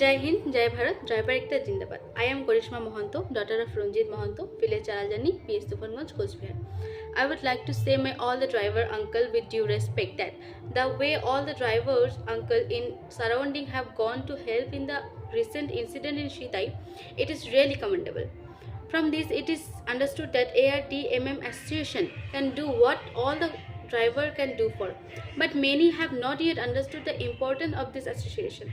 জয় হিন্দ জয় ভারত ড্রাইভার একটা জিন্দাবাদ I am Karishma Mohanta daughter of Ranjit Mohanto, village Charalani, PS Tufanganj, Coachbihar. I would like to say my all the driver uncle with due respect that the way all the drivers uncle in surrounding have gone to help in the recent incident in Shitai, it is really commendable. From this, it is understood that ARDMM Association can do what all the driver can do for, but many have not yet understood the importance of this association.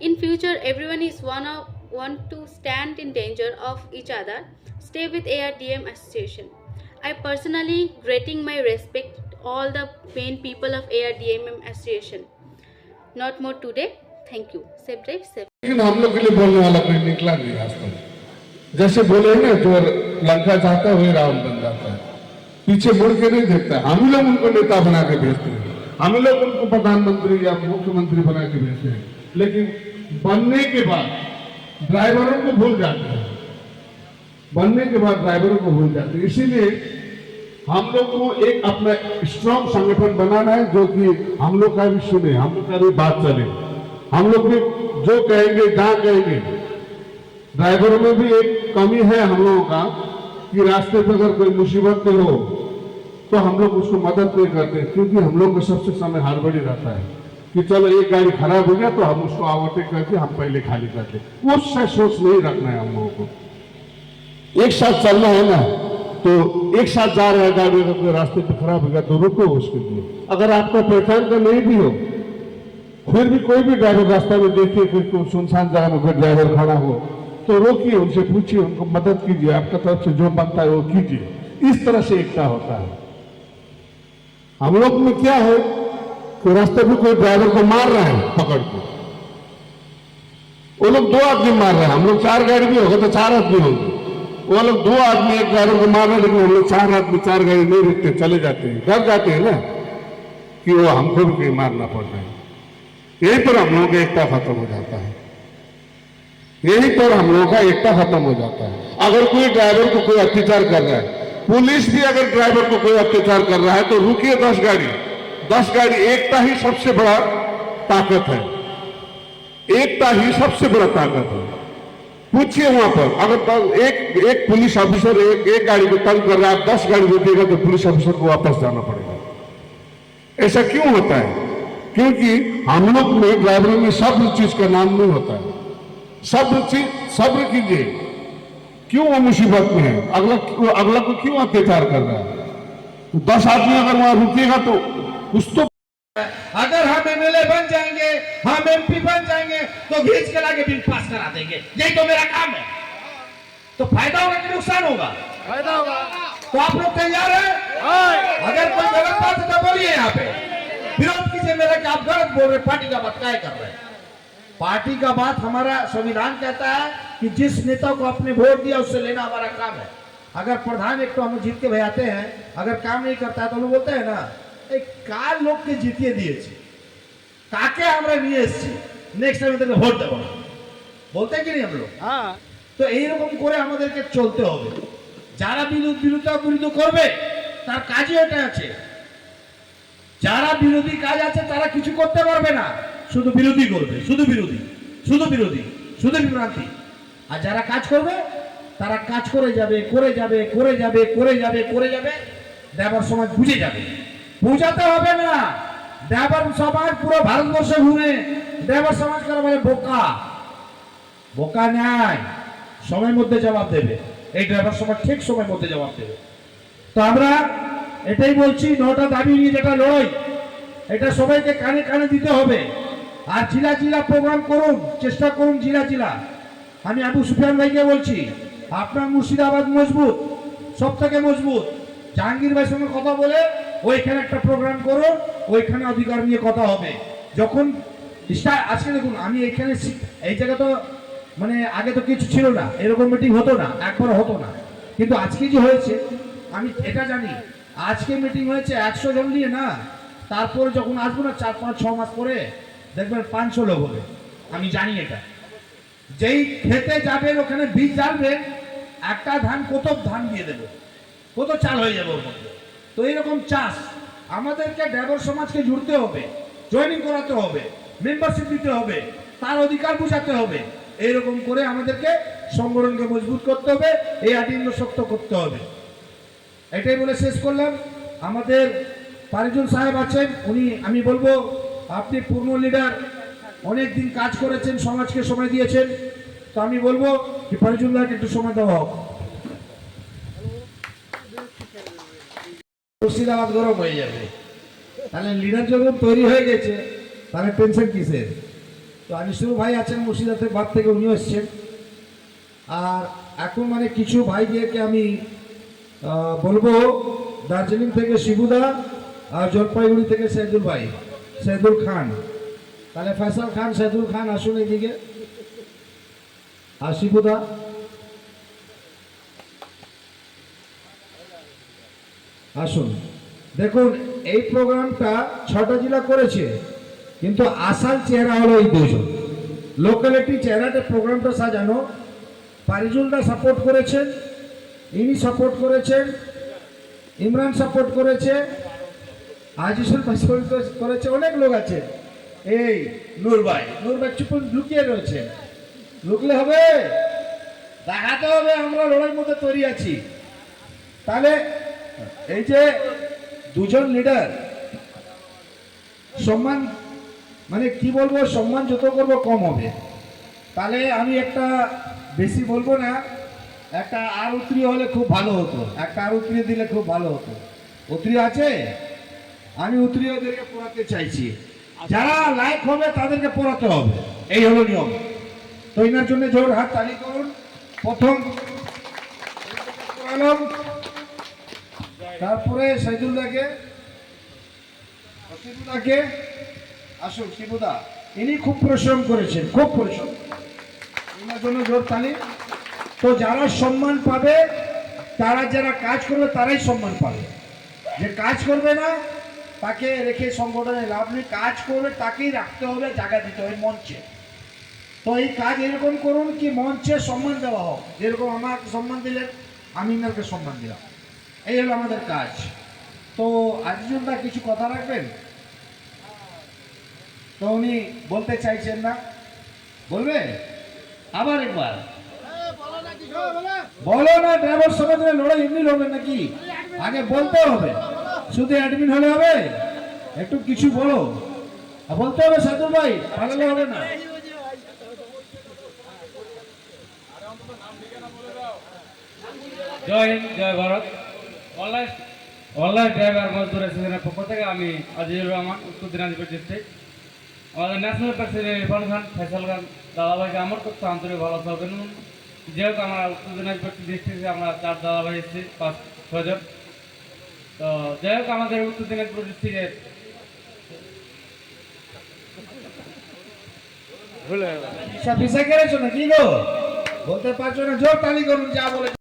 In future, everyone is one of want to stand in danger of each other. Stay with ARDM Association. I personally greeting my respect all the main people of ARDMM Association. Not more today. Thank you. Safe drive, safe. लेकिन हम लोग के लिए बोलने वाला कोई निकला नहीं रास्ता में जैसे बोले ना जो लंका चाहता है वही रावण बन जाता है पीछे मुड़ के नहीं देखता है हम ही लोग उनको नेता बना के भेजते हैं हम ही लोग उनको प्रधानमंत्री या मुख्यमंत्री बना के भेजते हैं लेकिन बनने के बाद ड्राइवरों को भूल जाते हैं। बनने के बाद ड्राइवरों को भूल जाते हैं। इसीलिए हम लोग को एक अपना स्ट्रॉन्ग संगठन बनाना है, जो कि हम लोग का भी सुने, हम लोग का भी बात चले। हम लोग भी जो कहेंगे, जहाँ कहेंगे। ड्राइवरों में भी एक कमी है हम लोगों का, कि रास्ते पर अगर कोई मुसीबत में हो तो हम लोग उसको मदद नहीं करते, क्योंकि हम लोग को सबसे समय हड़बड़ी रहता है। कि चलो एक गाड़ी खराब हो गया तो हम उसको ओवरटेक करके हम पहले खाली कर दे। वो सा- सोच नहीं रखना है हम लोगों को। एक साथ चलना है ना तो एक साथ जा रहे हैं गाड़ी अगर कोई रास्ते पे खराब हो गया तो रुको उसके लिए। अगर आपका पहचान का नहीं भी हो, फिर भी कोई भी ड्राइवर रास्ता में देखिए कोई सुनसान जगह में ड्राइवर खड़ा हो तो रोकिए उनसे, पूछिए, उनको मदद कीजिए, आपका तरफ़ से जो बनता है वो कीजिए। इस तरह से एकता होता है। हम लोग में क्या है कि रास्ते पे कोई ड्राइवर को मार रहा है पकड़ के। वो लोग दो आदमी मार रहे हैं। हम लोग चार गाड़ी भी होगा तो चार आदमी होंगे। वो लोग दो आदमी एक ड्राइवर को मार रहे लेकिन हम लोग चार आदमी, चार गाड़ी नहीं रुकते, चले जाते हैं। डर जाते हैं ना कि वो हमको भी कहीं मारना पड़ रहा है। यही पर हम लोगों का एकता खत्म हो जाता है। यही पर हम लोगों का एकता खत्म हो जाता है। अगर कोई ड्राइवर को कोई अत्याचार कर रहा है, पुलिस भी अगर ड्राइवर को कोई अत्याचार कर रहा है तो रुकिए दस गाड़ी। दस गाड़ी, एकता ही सबसे बड़ा ताकत है। एकता ही सबसे बड़ा ताकत है। पूछिए वहाँ पर, अगर दस- एक एक पुलिस ऑफिसर एक एक गाड़ी को तंग कर रहा है दस गाड़ी रुकेगा तो पुलिस ऑफिसर को वापस जाना पड़ेगा। ऐसा क्यों होता है? क्योंकि हम लोग में ड्राइवरों में सब्र चीज़ का नाम नहीं होता है। सब्र चीज़, सब्र कीजिए। क्यों वो मुसीबत में है? अगला अगला को क्यों अत्याचार कर रहा है? तो दस आदमी अगर वहाँ रुकेगा तो तो अगर हम एमएलए बन जाएँगे हम एमपी बन जाएँगे तो घींच के लाके बिल पास करा देंगे। यही तो मेरा काम है। तो फ़ायदा होगा कि नुकसान होगा? फ़ायदा होगा। तो आप लोग तैयार हैं? अगर कोई गलत बात है तो बोलिए यहाँ पे। विरोध कीजिए मेरा कि आप गलत बोल रहे पार्टी का बात क्या कर रहे हैं? पार्टी का बात हमारा संविधान कहता है कि जिस नेता को आपने वोट दिया उससे लेना हमारा काम है। अगर प्रधान एक तो हम जीत के भजाते हैं अगर काम नहीं करता है तो लोग बोलते हैं ना এই কার লোককে জিতিয়ে দিয়েছে? কাকে আমরা নিয়ে এসেছি? নেক্সট টাইম তাকে ভোট দেবো না। বলতে কি আমরা হ্যাঁ। তো এইরকম করে আমাদেরকে চলতে হবে। যারা বিরোধ বিরোধিতা বিরোধী করবে তার কাজই এটা আছে। যারা বিরোধী কাজ আছে তারা কিছু করতে পারবে না। শুধু বিরোধী করবে শুধু বিরোধী শুধু বিরোধী শুধু বিভ্রান্তি। আর যারা কাজ করবে তারা কাজ করে যাবে করে যাবে করে যাবে করে যাবে করে যাবে। দেবার সময় বুঝে যাবে। বুঝাতে হবে না। দেবার সমাজ পুরো ভারতবর্ষে ঘুরে, দেবার সমাজ কারা বলে বোকা। বোকা নেয় সময়ের মধ্যে জবাব দেবে। এই ড্রাইভার সমাজ ঠিক সময়ের মধ্যে জবাব দেবে। তো আমরা এটাই বলছি, নটা দাবি নিয়ে যেটা লড়াই, এটা সবাইকে কানে কানে দিতে হবে। আর জিলা জিলা প্রোগ্রাম করুন, চেষ্টা করুন জিলা জিলা। আমি আবু সুফিয়ান ভাইকে বলছি, আপনার মুর্শিদাবাদ মজবুত সব থেকে মজবুত। জাহাঙ্গীর ভাইয়ের সঙ্গে কথা বলে ওইখানে একটা প্রোগ্রাম করো, ওইখানে অধিকার নিয়ে কথা হবে। যখন আজকে দেখুন, আমি এখানে শি- এই জায়গা তো মানে আগে তো কিছু ছিল না, এরকম মিটিং হতো না একবার হতো না। কিন্তু আজকে যে হয়েছে, আমি এটা জানি, আজকে মিটিং হয়েছে একশো জন নিয়ে না, তারপরে যখন আসব না চার পাঁচ ছ মাস পরে, দেখবেন পাঁচশো লোক হবে। আমি জানি এটা। যেই খেতে যাবেন ওখানে বীজ জ্বালবেন একটা ধান কত ধান দিয়ে দেবে? কত চাল হয়ে যাবে ওর মধ্যে? তো এরকম চাষ আমাদেরকে ড্রাইভার সমাজকে জুড়তে হবে জয়েনিং করাতে হবে মেম্বারশিপ দিতে হবে, তার অধিকার বোঝাতে হবে এইরকম করে আমাদেরকে সংগঠনকে মজবুত করতে হবে, এই আটিন্য শক্ত করতে হবে। এটাই বলে শেষ করলাম। আমাদের পারিজুল সাহেব আছেন, উনি, আমি বলব, আপনি পূর্ণ লিডার, অনেক দিন কাজ করেছেন, সমাজকে সময় দিয়েছেন। তো আমি বলব যে পারিজুল দাকে একটু সময় দেওয়া হোক। মুর্শিদাবাদ গরম হয়ে যাবে। তাহলে লিডার যখন তৈরি হয়ে গেছে, তাহলে টেনশন কিসের? তো আনিসুর ভাই আছেন মুর্শিদাবাদের বাদ থেকে উনিও এসছেন। আর এখন মানে কিছু ভাইদেরকে আমি বলব, দার্জিলিং থেকে শিবুদা আর জলপাইগুড়ি থেকে সেদুল ভাই, সেদুল খান। তাহলে ফয়সাল খান, সেদুল খান আসুন এদিকে। আর শিবুদা? আসুন। দেখুন, এই প্রোগ্রামটা ছটা জেলা করেছে, কিন্তু আসল চেহারা হলো এই দুজন লোকালিটি চেহারাতে প্রোগ্রামটা সাজানো। পারিজুলদা সাপোর্ট করেছেন, ইনি সাপোর্ট করেছেন, ইমরান সাপোর্ট করেছে আজিসুল করেছে, অনেক লোক আছে। এই নূর ভাই নূর ভাই লুকিয়ে রয়েছে। লুকলে হবে? দেখাতে হবে, আমরা লড়াইয়ের মধ্যে তৈরি আছি। তাহলে এই যে দুজন লিডার সম্মান মানে কি বলব, সম্মান যত করব কম হবে। তাহলে আমি একটা বেশি বলব না, একটা আর উত্তরী হলে খুব ভালো হতো, একটা আর উত্তরী দিলে খুব ভালো হতো। উত্তরী আছে? আমি উত্তরী ওদেরকে পড়াতে চাইছি। যারা লাইক হবে, তাদেরকে পড়াতে হবে। এই হলো নিয়ম। তো এনার জন্য জোর হাত তালি করুন। প্রথম তারপরে সাইদুল্লাহকে শিবুদাকে আসুন, শিবুদা। ইনি খুব পরিশ্রম করেছেন, খুব পরিশ্রম। ওনার জন্য জোর তালি। তো যারা সম্মান পাবে, তারা যারা কাজ করবে, তারাই সম্মান পাবে। যে কাজ করবে না, তাকে রেখে সংগঠনে লাভ নেই। কাজ করবে তাকেই রাখতে হবে, জায়গা দিতে হবে মঞ্চে। তো এই কাজ এরকম করুন কি মঞ্চে সম্মান দেওয়া হোক। যেরকম আমাকে সম্মান দিলেন, আমি ইনারকে সম্মান দিলাম। এই হলো আমাদের কাজ। তো আজিজুলদা কিছু কথা রাখবেন? তো উনি বলতে চাইছেন না। বলবে আবার একবার। বলো না, ড্রাইভার সঙ্গে লড়াই এমনি লড়বেন নাকি? আগে বলতে হবে। শুধু অ্যাডমিন হলে হবে? একটু কিছু বলো। বলতে হবে সাদুল ভাই, পালালে হবে না। জয় হিন্দ, জয় ভারত। অনলাইন অনলাইন ড্রাইভার মজদুর অ্যাসোসিয়েশনের পক্ষ থেকে আমি আজিজুর রহমান, উত্তর দিনাজপুর ডিস্ট্রিক্ট আমাদের ন্যাশনাল প্রেসিডেন্ট ইরফান খান ফেসাল খান, দাদাভাইকে আমার করতে আন্তরিক ভালো থাকবেন যেহেতু আমরা উত্তর দিনাজপুর ডিস্ট্রিক্টে আমরা চার দাদাভাই এসেছি, পাঁচ ছজন তো যাই হোক, আমাদের উত্তর দিনাজপুর ডিস্ট্রিক্টের বলতে পারছ না, জোর তালি করুন, যা বলে।